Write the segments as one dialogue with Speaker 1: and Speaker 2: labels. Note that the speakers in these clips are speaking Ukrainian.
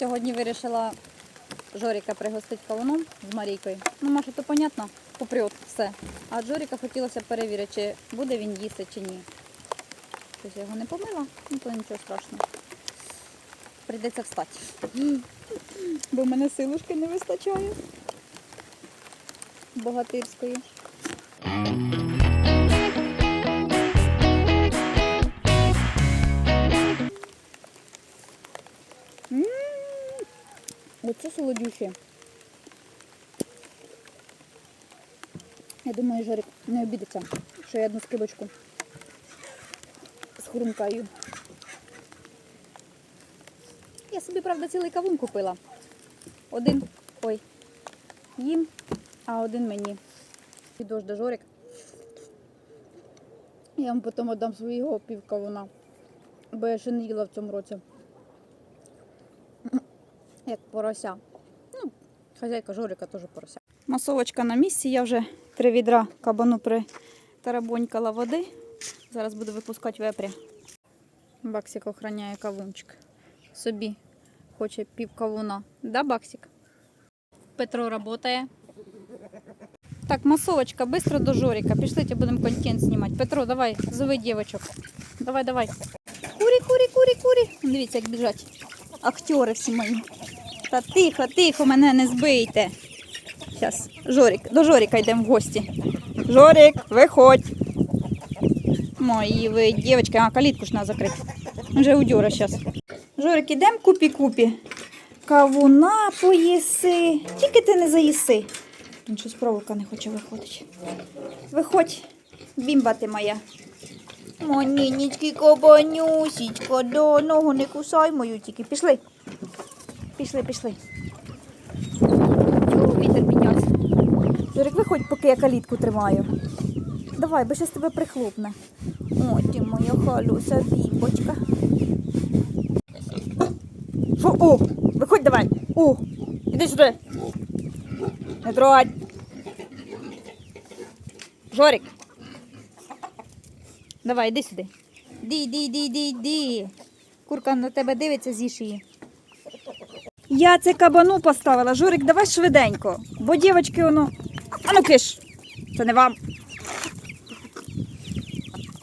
Speaker 1: Сьогодні вирішила Жоріка пригостити кавуном з Марійкою. Ну, може, то понятно, попрет все. А Жоріка хотілося перевірити, чи буде він їсти, чи ні. Тобто я його не помила, ну то нічого страшного. Прийдеться встати. Бо в мене силушки не вистачає. Богатирської. Оце солодюще. Я думаю, Жорик не обідеться, що я одну скибочку з хрумкою. Я собі, правда, цілий кавун купила. Один, ой, їм, а один мені. Підож до Жорик. Я вам потім віддам свого пів кавуна, бо я ще не їла в цьому році порося. Ну, хазяйка Жорика теж порося. Масовочка на місці. Я вже три відра кабану притарабонькала води. Зараз буду випускати вепря. Баксик охороняє кавунчик. Собі хоче пів кавуна. Да, Баксик? Петро працює. Так, масовочка, быстро до Жорика. Пішлите, будемо контент знімати. Петро, давай, зови дівочок. Давай, давай. Курі, курі, курі, курі. Дивіться, як біжать. Актери всі мої. Та тихо, тихо, мене не збийте. Зараз, Жорик, до Жорика йдемо в гості. Жорик, виходь. Мої ви, дівчатки, а калітку ж треба закрити. Вже удюра зараз. Жорик, ідемо купі-купі. Кавуна поїси. Тільки ти не заїси. Він щось проволока не хоче виходити. Виходь, бімба ти моя. Монінічки кабанюсічка, до ногу не кусай мою тільки. Пішли. Пішли, пішли. Вітер піднявся. Жорик, виходь, поки я калітку тримаю. Давай, бо щось тебе прихлопне. О, ти моя халюся, бімбочка. Фу, о, виходь давай. О, іди сюди. Не трогать. Жорик. Давай, іди сюди. Ді, ді, ді, ді, ді. Курка на тебе дивиться, з'їж її. Я це кабану поставила. Журик, давай швиденько. Бо дівчатки воно. А ну киш. Це не вам.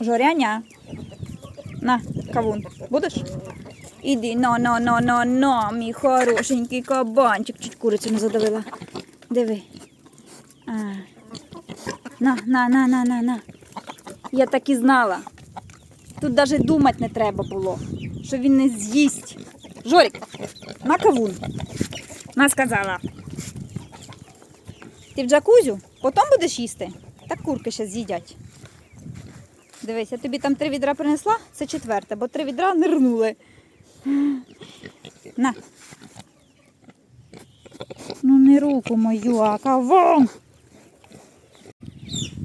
Speaker 1: Жоряня. На, кавун. Будеш? Іди, на, на, на, на, на, мій хорошенький кабанчик. Чуть курицю не задавила. Диви. А. На, на, на, на, на, на. Я так і знала. Тут навіть думати не треба було, що він не з'їсть. Жорик, на кавун. На сказала. Ти в джакузю? Потім будеш їсти? Так курки ще з'їдять. Дивись, я тобі там три відра принесла, це четверте, бо три відра нирнули. На. Ну не руку мою, а кавун.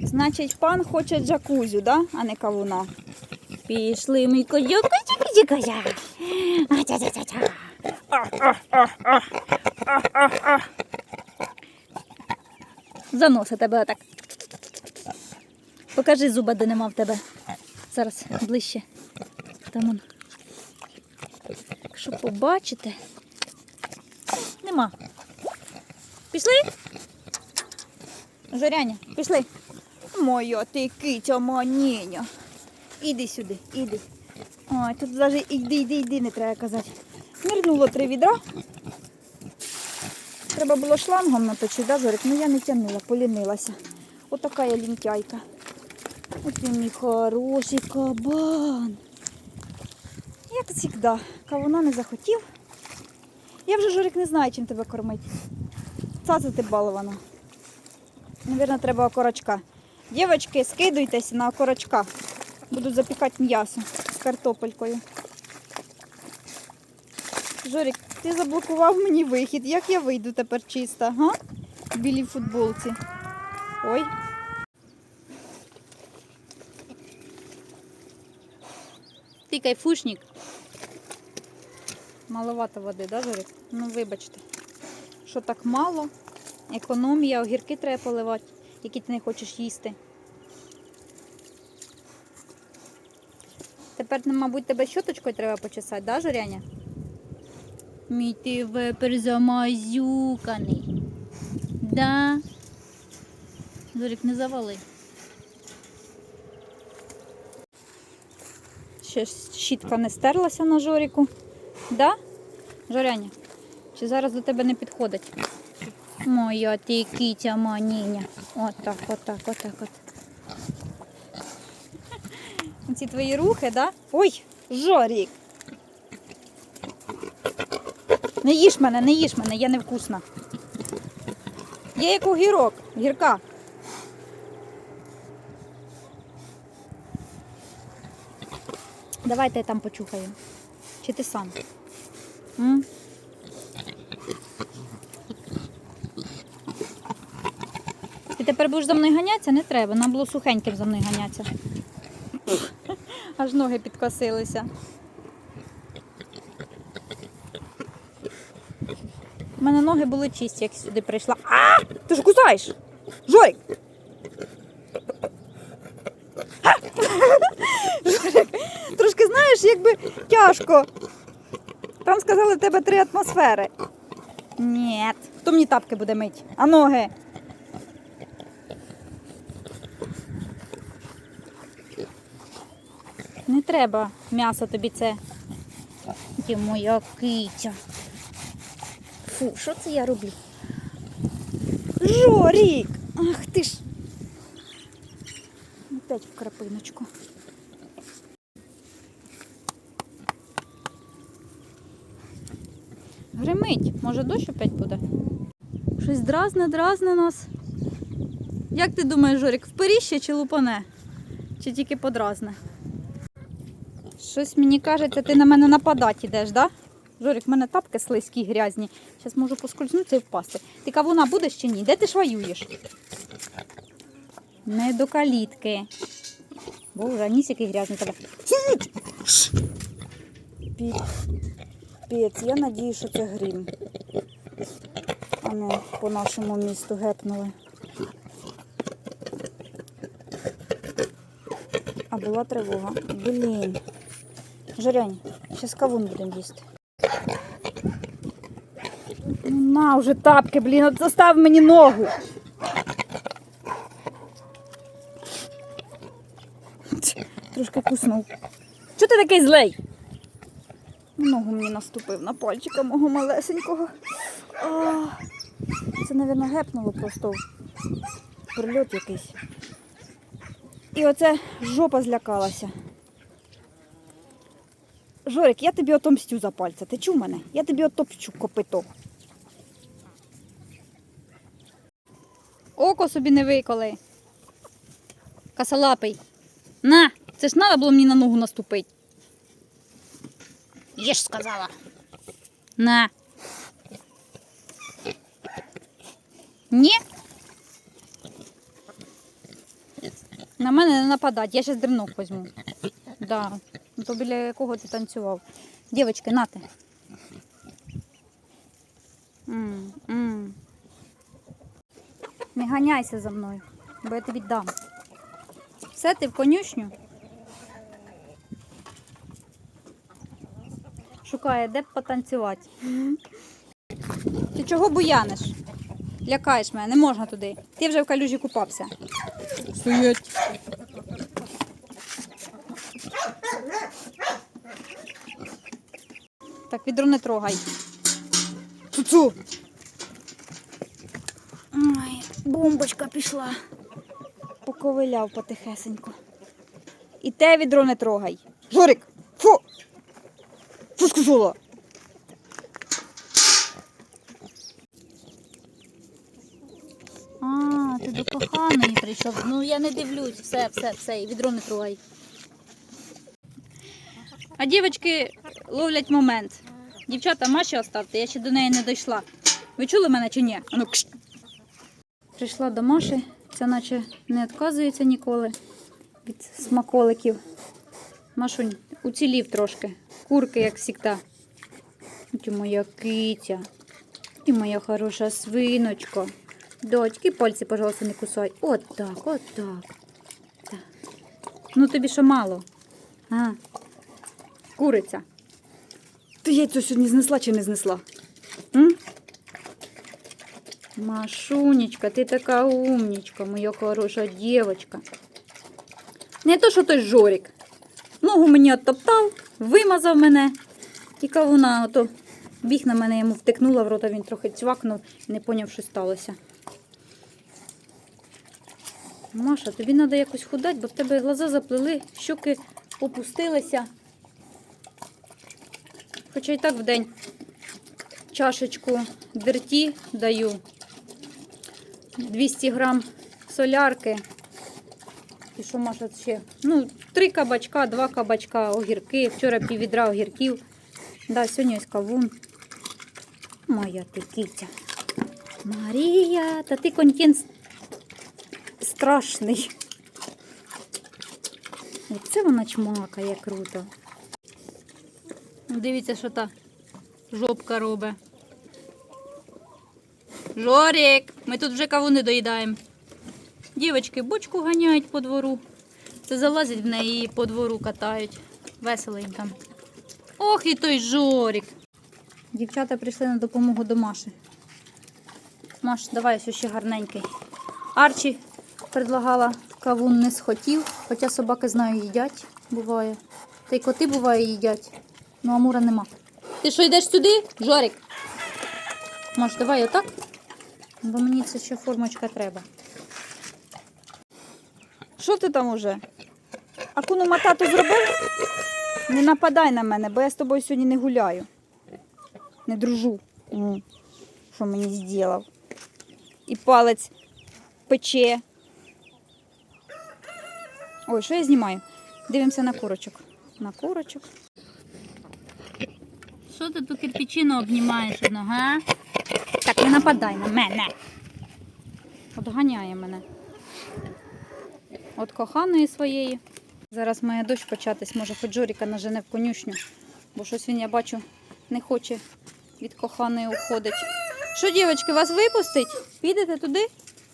Speaker 1: Значить, пан хоче джакузю, да? а не кавуна. Пішли ми козя, козя. А, ця, ця, ця, ця. Заноси тебе так. Покажи зуба, де нема в тебе. Зараз ближче. Там он. Якщо побачите. Нема. Пішли? Жоряня, пішли. Моя ти киця маніння. Іди сюди, іди. Ой, тут навіть іди, іди, іди, не треба казати. Нирнуло три відра. Треба було шлангом наточити, да, Зорик? Ну я не тягнула, полінилася. Отака я лінтяйка. От він мій хороший кабан. Як завжди, кавуна не захотів. Я вже Жорик не знаю, чим тебе кормити. Цацати балована. Навірно, треба окорочка. Дівчатки, скидуйтесь на окорочка. Буду запікати м'ясо з картопелькою. Жорик, ти заблокував мені вихід. Як я вийду тепер чиста, га? В білій футболці. Ой. Ти кайфушник. Маловато води, да, Жорик? Ну, вибачте, що так мало. Економія, огірки треба поливати, які ти не хочеш їсти. Тепер, ну, мабуть, тебе щоточкою треба почесати, да, Жоряня? Мій ти вепер замазюканий. Да. Зорік, не завали. Ще щітка не стерлася на Жоріку. Да? Жоряня? Чи зараз до тебе не підходить? Моя ти кітя маніня. Отак, отак, отак, от. Ці твої рухи, да? Ой, Жорік. Не їж мене, не їж мене, я невкусна. Я як огірок, гірка. Давайте я там почухаю. Чи ти сам? М? Ти тепер будеш за мною ганятися? Не треба. Нам було сухеньким за мною ганятися. Аж ноги підкосилися. У мене ноги були чисті, як сюди прийшла. А! Ти ж кусаєш! Жорик! Жорик, трошки знаєш, якби тяжко. Там сказали, в тебе три атмосфери. Ні. Хто мені тапки буде мить? А ноги? Не треба м'ясо тобі це. Ти моя киця. Фу, що це я роблю? Жорік! Ах ти ж. Опять в крапиночку. Гримить, може дощ опять буде? Щось дразне, дразне нас. Як ти думаєш, Жорік, вперіще чи лупане? Чи тільки подразне? Щось мені кажеться, ти на мене нападати йдеш, да? Жорик, в мене тапки слизькі, грязні. Зараз можу поскользнутися і впасти. Ти кавуна будеш чи ні? Де ти ж воюєш? Не до калітки. Боже, ніс який грязний тебе. Піць, я надію, що це грім. А не по нашому місту гепнули. А була тривога. Блін. Жарянь, зараз кавун будемо їсти. Ну, на вже тапки, блін, от застав мені ногу. Трошки куснув. Чого ти такий злий? Ногу мені наступив на пальчика мого малесенького. А, це, мабуть, гепнуло просто. Прильот якийсь. І оце жопа злякалася. Жорик, я тобі отомстю за пальця. Ти чув мене? Я тобі отопчу копито. Око собі не виколи. Косолапий. На, це ж треба було мені на ногу наступити. Їж сказала. На. Ні? На мене не нападать, я зараз дренок візьму. Да. Ну, То біля якого ти танцював. Дівчатки, нате. М, м. Не ганяйся за мною, бо я тобі дам. Все, ти в конюшню? Шукає, де б потанцювати. Ти чого буяниш? Лякаєш мене, не можна туди. Ти вже в калюжі купався. Стоять. Так, відро не трогай. Цу-цу. Ой, бомбочка пішла. Поковиляв потихесенько. І те відро не трогай. Жорик! Фу! Фу сказала! А, ти до коханої прийшов. Ну я не дивлюсь. Все, все, все, і відро не трогай. А дівчатки ловлять момент. Дівчата, Маші оставте, я ще до неї не дійшла. Ви чули мене чи ні? Ану, кш. Прийшла до Маші, ця наче не відказується ніколи від смаколиків. Машунь, уцілів трошки. Курки, як завжди. Ти моя киця. Ти моя хороша свиночка. Дочки, пальці, пожалуйста, не кусай. От так, от так. так. Ну тобі що мало? А? Куриця. Ти яйцо сьогодні знесла чи не знесла? М? Машунечка, ти така умнічка, моя хороша дівчинка. Не то, що той Жорик. Ногу мені оттоптав, вимазав мене. І кавуна ото біг на мене йому втикнула в рота, він трохи цвакнув і не поняв, що сталося. Маша, тобі треба якось худати, бо в тебе глаза заплили, щоки опустилися. Хоча й так в день чашечку дерті даю. 200 грам солярки. І що Маша ще? Ну, три кабачка, два кабачка, огірки. Вчора піввідра огірків. Да, сьогодні ось кавун. Моя ти киця. Марія, та ти конькін с- страшний. Оце вона чмакає круто. Дивіться, що та жопка робить. Жорик, ми тут вже кавуни доїдаємо. Дівочки бочку ганяють по двору. Це залазять в неї і по двору катають. Весело там. Ох, і той Жорик. Дівчата прийшли на допомогу до Маші. Маш, давай ось ще гарненький. Арчі предлагала кавун не схотів, хоча собаки знаю їдять, буває. Та й коти буває їдять. Ну, амура нема. Ти що йдеш сюди, Жорик? Маш, давай отак. Бо мені це ще формочка треба. Що ти там уже? Акуну матату зробив? Не нападай на мене, бо я з тобою сьогодні не гуляю. Не дружу. Що мені зробив? І палець пече. Ой, що я знімаю? Дивимося на курочок. На курочок. Що ти ту кирпичину обнімаєш одного, га? Не нападай на мене. От ганяє мене. От коханої своєї. Зараз має дощ початись, може хоч Жоріка нажене в конюшню, бо щось він, я бачу, не хоче від коханої уходить. Що, дівчатки, вас випустить? Підете туди?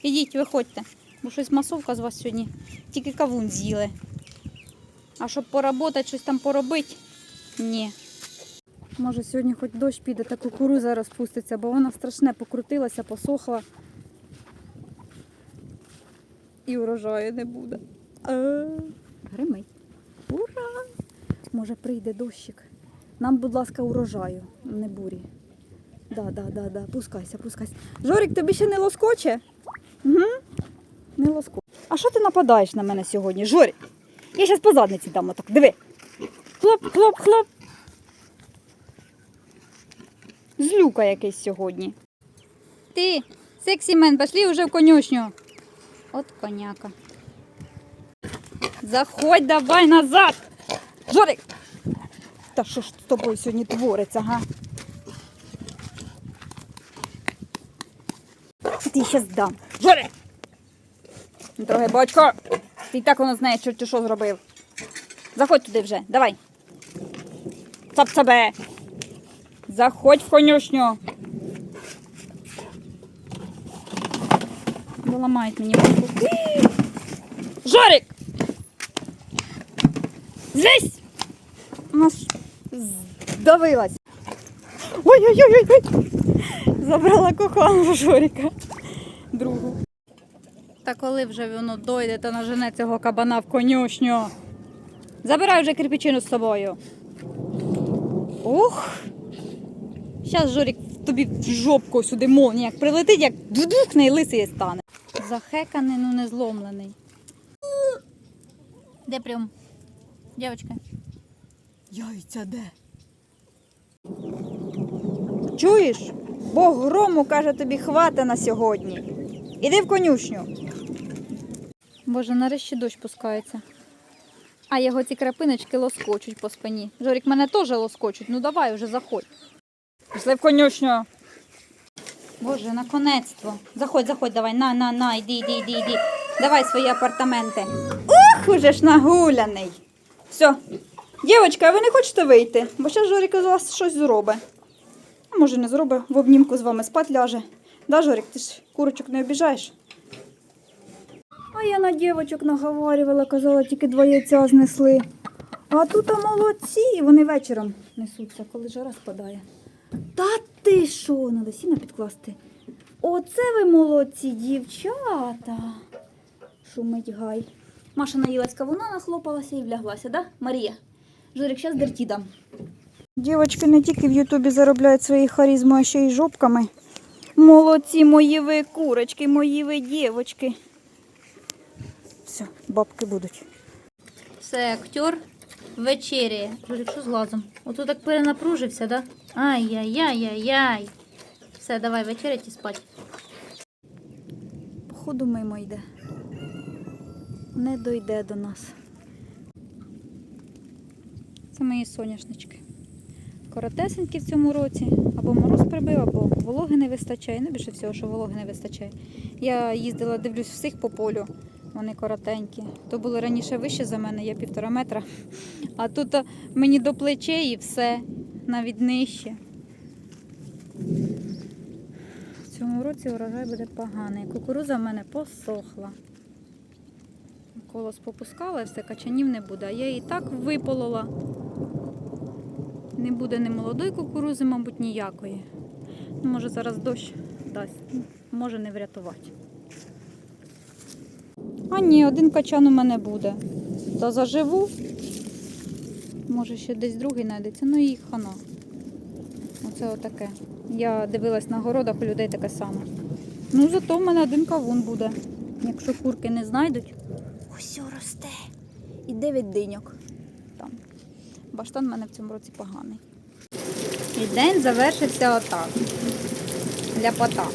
Speaker 1: Ідіть, виходьте. Бо щось масовка з вас сьогодні. Тільки кавун з'їли. А щоб поработати, щось там поробити? Ні. Може, сьогодні хоч дощ піде, та кукуруза розпуститься, бо вона страшне покрутилася, посохла. І урожаю не буде. Гримить. Ура! Може прийде дощик. Нам, будь ласка, урожаю, не бурі. Да, да, да, да. Пускайся, пускайся. Жорик, тобі ще не лоскоче? Угу. Не лоскоче. А що ти нападаєш на мене сьогодні, Жорик? Я зараз по задниці дам отак. Диви. Хлоп, хлоп, хлоп. Злюка якийсь сьогодні. Ти, сексімен, пошли вже в конюшню. От коняка. Заходь давай назад. Жорик! Та що ж з тобою сьогодні твориться, га? Ти ще здам. Жорик! Трогай бочко. Ти і так воно знає, що ти що зробив. Заходь туди вже, давай. Цап себе. Заходь в конюшню. Доламають мені. Жорик! Злізь! Вона ж здавилась. Ой-ой-ой! Забрала кохану Жоріка. Другу. Та коли вже воно дойде та нажене цього кабана в конюшню. Забирай вже кирпичину з собою. Ух! Зараз Жорік тобі в жопку сюди молні, як прилетить, як дудухне і лисий стане. Захеканий, ну не зломлений. Де прям? Дівчинка. Яйця де? Чуєш? Бог грому каже тобі хвата на сьогодні. Іди в конюшню. Боже, нарешті дощ пускається. А його ці крапиночки лоскочуть по спині. Жорік, мене теж лоскочуть. Ну давай вже заходь. Пішли в конюшню. Боже, наконець-то. Заходь, заходь, давай. На, на, на, іди, іди, іди, іди. Давай свої апартаменти. Ух, уже ж нагуляний. Все. Дівчатка, а ви не хочете вийти? Бо зараз Жорік з вас щось зробить. Може не зробить, в обнімку з вами спать ляже. Да, Жорік, ти ж курочок не обіжаєш? А я на дівчаток наговорювала, казала, тільки два яйця знесли. А тут молодці, вони вечором несуться, коли жара спадає. Та ти що? Надо сіна підкласти. Оце ви молодці, дівчата. Шумить гай. Маша наїлась кавуна, нахлопалася і вляглася, да, Марія? Жорик, зараз дерті дам. Дівчатки не тільки в Ютубі заробляють свої харізми, а ще й жопками. Молодці, мої ви курочки, мої ви дівочки. Все, бабки будуть.
Speaker 2: Все, актер вечеряє. Жорик, що з глазом? Ото так перенапружився, да? Ай-яй-яй-яй-яй. Все, давай вечерять і спать.
Speaker 1: Походу мимо йде. Не дойде до нас. Це мої соняшнички. Коротесенькі в цьому році. Або мороз прибив, або вологи не вистачає. Ну, більше всього, що вологи не вистачає. Я їздила, дивлюсь всіх по полю. Вони коротенькі. То були раніше вище за мене, я півтора метра. А тут мені до плечей і все, навіть нижче. В цьому році урожай буде поганий. Кукуруза в мене посохла. Колос попускала, все, качанів не буде. А я її так виполола. Не буде ні молодої кукурузи, мабуть, ніякої. Ну, може зараз дощ дасть. Може не врятувати. А ні, один качан у мене буде. Та заживу. Може ще десь другий знайдеться. Ну і хана. Оце отаке. Я дивилась на городах, у людей таке саме. Ну, зато в мене один кавун буде. Якщо курки не знайдуть. Ось росте. І 9 диньок. Там. Баштан в мене в цьому році поганий. І день завершився отак. Ляпота.